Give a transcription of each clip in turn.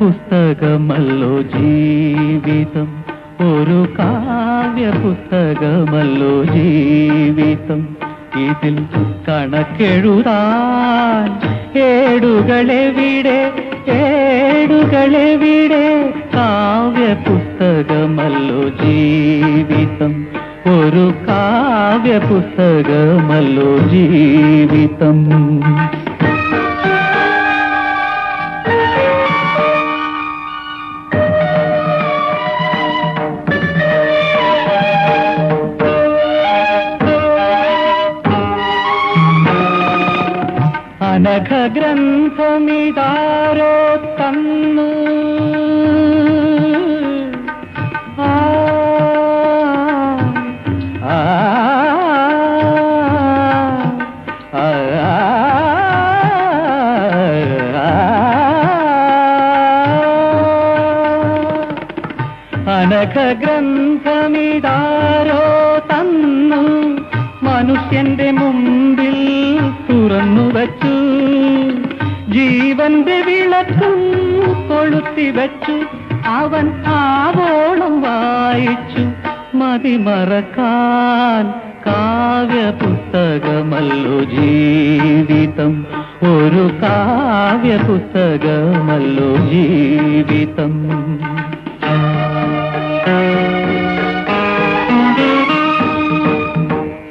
പുസ്തകമല്ലോ ജീവിതം. ഒരു കാവ്യ പുസ്തകമല്ലോ ജീവിതം. ഇതിൽ കണക്കെഴുതാൻ ഏടുകളെവിടെ ഏടുകളെവിടെ? കാവ്യ പുസ്തകമല്ലോ ജീവിതം. ഒരു കാവ്യ പുസ്തകമല്ലോ ജീവിതം. അനഘ ഗ്രന്ഥമിതാരോ തന്നു ആ, ആ, ആ, അനഘ ഗ്രന്ഥമിതാരോ തന്നു മനുഷ്യന്റെ ജീവന്റെ വിളക്കും കൊളുത്തി വെച്ചു. അവൻ ആവോളം വായിച്ചു. മതിമറക്കാൻ കാവ്യ പുസ്തകമല്ലോ ജീവിതം. ഒരു കാവ്യ പുസ്തകമല്ലോ ജീവിതം.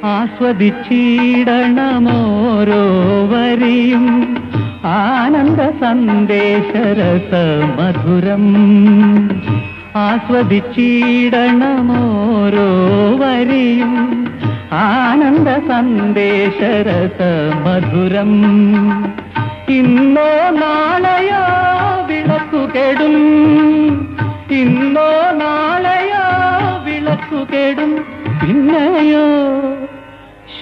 ആസ്വദിച്ചിടണമോരോ വരിയും ആനന്ദ സന്ദേശ സന്ദേശരസ മധുരം. ആസ്വദിച്ചിടണമോരോ വരിയും. ആനന്ദ സന്ദേശ സന്ദേശരസ മധുരം. ഇന്നോ നാളെയോ വിളക്കു കേടും. ഇന്നോ നാളെയോ വിളക്കു കേടും. പിന്നെയോ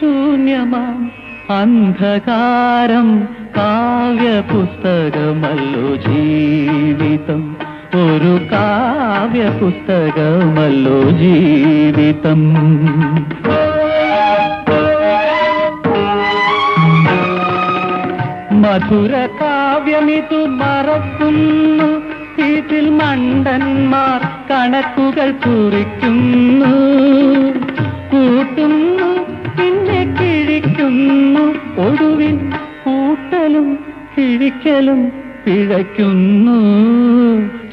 ശൂന്യമാം അന്ധകാരം കാവ്യ പുസ്തകമല്ലോ ജീവിതം. ഒരു കാവ്യ പുസ്തകമല്ലോ ജീവിതം. മധുര കാവ്യമിതു മറക്കുന്നു. ഇതിൽ മണ്ടന്മാർ കണക്കുകൾ കുറിക്കുന്നു. കിഴിക്കലും പിഴയ്ക്കുന്നു.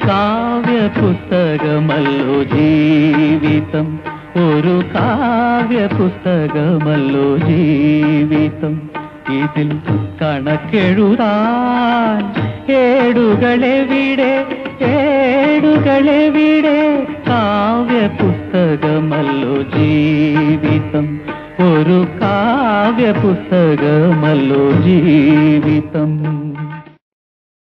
കാവ്യ പുസ്തകമല്ലോ ജീവിതം. ഒരു കാവ്യ പുസ്തകമല്ലോ ജീവിതം. ഇതിൽ കണക്കെഴുതാൻ ഏടുകളെവിടെ? ഏടുകളെവിടെ? കാവ്യ പുസ്തകമല്ലോ ജീവിതം. ഒരു കാവ്യ പുസ്തകമല്ലോ ജീവിതം.